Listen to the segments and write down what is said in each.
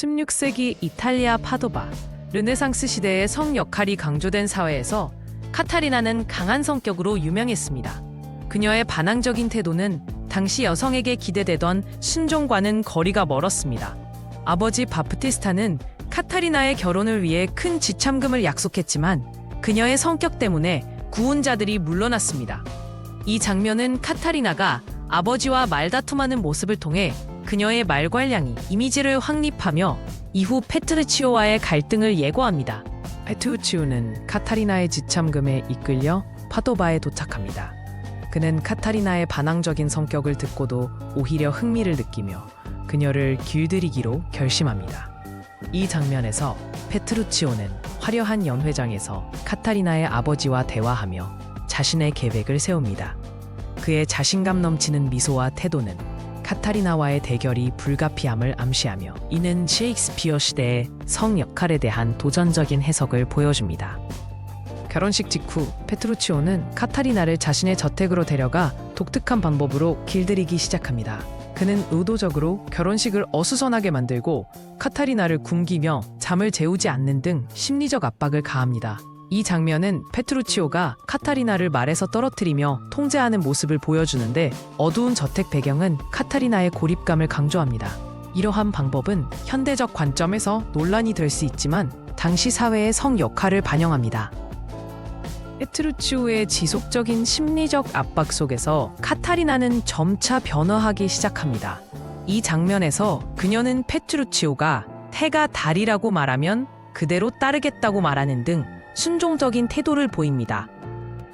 16세기 이탈리아 파도바 르네상스 시대의 성 역할이 강조된 사회에서 카타리나는 강한 성격으로 유명했습니다. 그녀의 반항적인 태도는 당시 여성에게 기대되던 순종과는 거리가 멀었습니다. 아버지 바프티스타는 카타리나의 결혼을 위해 큰 지참금을 약속했지만 그녀의 성격 때문에 구혼자들이 물러났습니다. 이 장면은 카타리나가 아버지와 말다툼하는 모습을 통해 그녀의 말괄량이 이미지를 확립하며 이후 페트르치오와의 갈등을 예고합니다. 페트루치오는 카타리나의 지참금에 이끌려 파도바에 도착합니다. 그는 카타리나의 반항적인 성격을 듣고도 오히려 흥미를 느끼며 그녀를 길들이기로 결심합니다. 이 장면에서 페트루치오는 화려한 연회장에서 카타리나의 아버지와 대화하며 자신의 계획을 세웁니다. 그의 자신감 넘치는 미소와 태도는 카타리나와의 대결이 불가피함을 암시하며 이는 셰익스피어 시대의 성 역할에 대한 도전적인 해석을 보여줍니다. 결혼식 직후 페트루치오는 카타리나를 자신의 저택으로 데려가 독특한 방법으로 길들이기 시작합니다. 그는 의도적으로 결혼식을 어수선하게 만들고 카타리나를 굶기며 잠을 재우지 않는 등 심리적 압박을 가합니다. 이 장면은 페트루치오가 카타리나를 말에서 떨어뜨리며 통제하는 모습을 보여주는데 어두운 저택 배경은 카타리나의 고립감을 강조합니다. 이러한 방법은 현대적 관점에서 논란이 될 수 있지만 당시 사회의 성 역할을 반영합니다. 페트루치오의 지속적인 심리적 압박 속에서 카타리나는 점차 변화하기 시작합니다. 이 장면에서 그녀는 페트루치오가 태가 달이라고 말하면 그대로 따르겠다고 말하는 등 순종적인 태도를 보입니다.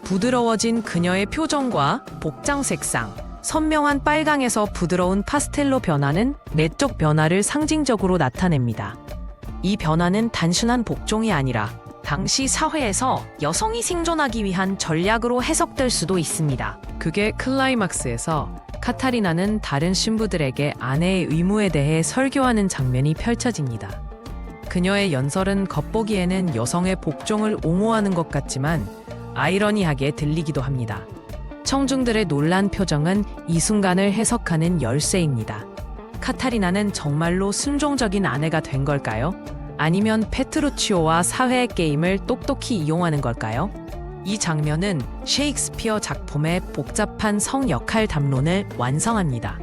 부드러워진 그녀의 표정과 복장 색상, 선명한 빨강에서 부드러운 파스텔로 변화는 내적 변화를 상징적으로 나타냅니다. 이 변화는 단순한 복종이 아니라 당시 사회에서 여성이 생존하기 위한 전략으로 해석될 수도 있습니다. 그게 클라이막스에서 카타리나는 다른 신부들에게 아내의 의무에 대해 설교하는 장면이 펼쳐집니다. 그녀의 연설은 겉보기에는 여성의 복종을 옹호하는 것 같지만 아이러니하게 들리기도 합니다. 청중들의 놀란 표정은 이 순간을 해석하는 열쇠입니다. 카타리나는 정말로 순종적인 아내가 된 걸까요? 아니면 페트루치오와 사회의 게임을 똑똑히 이용하는 걸까요? 이 장면은 셰익스피어 작품의 복잡한 성 역할 담론을 완성합니다.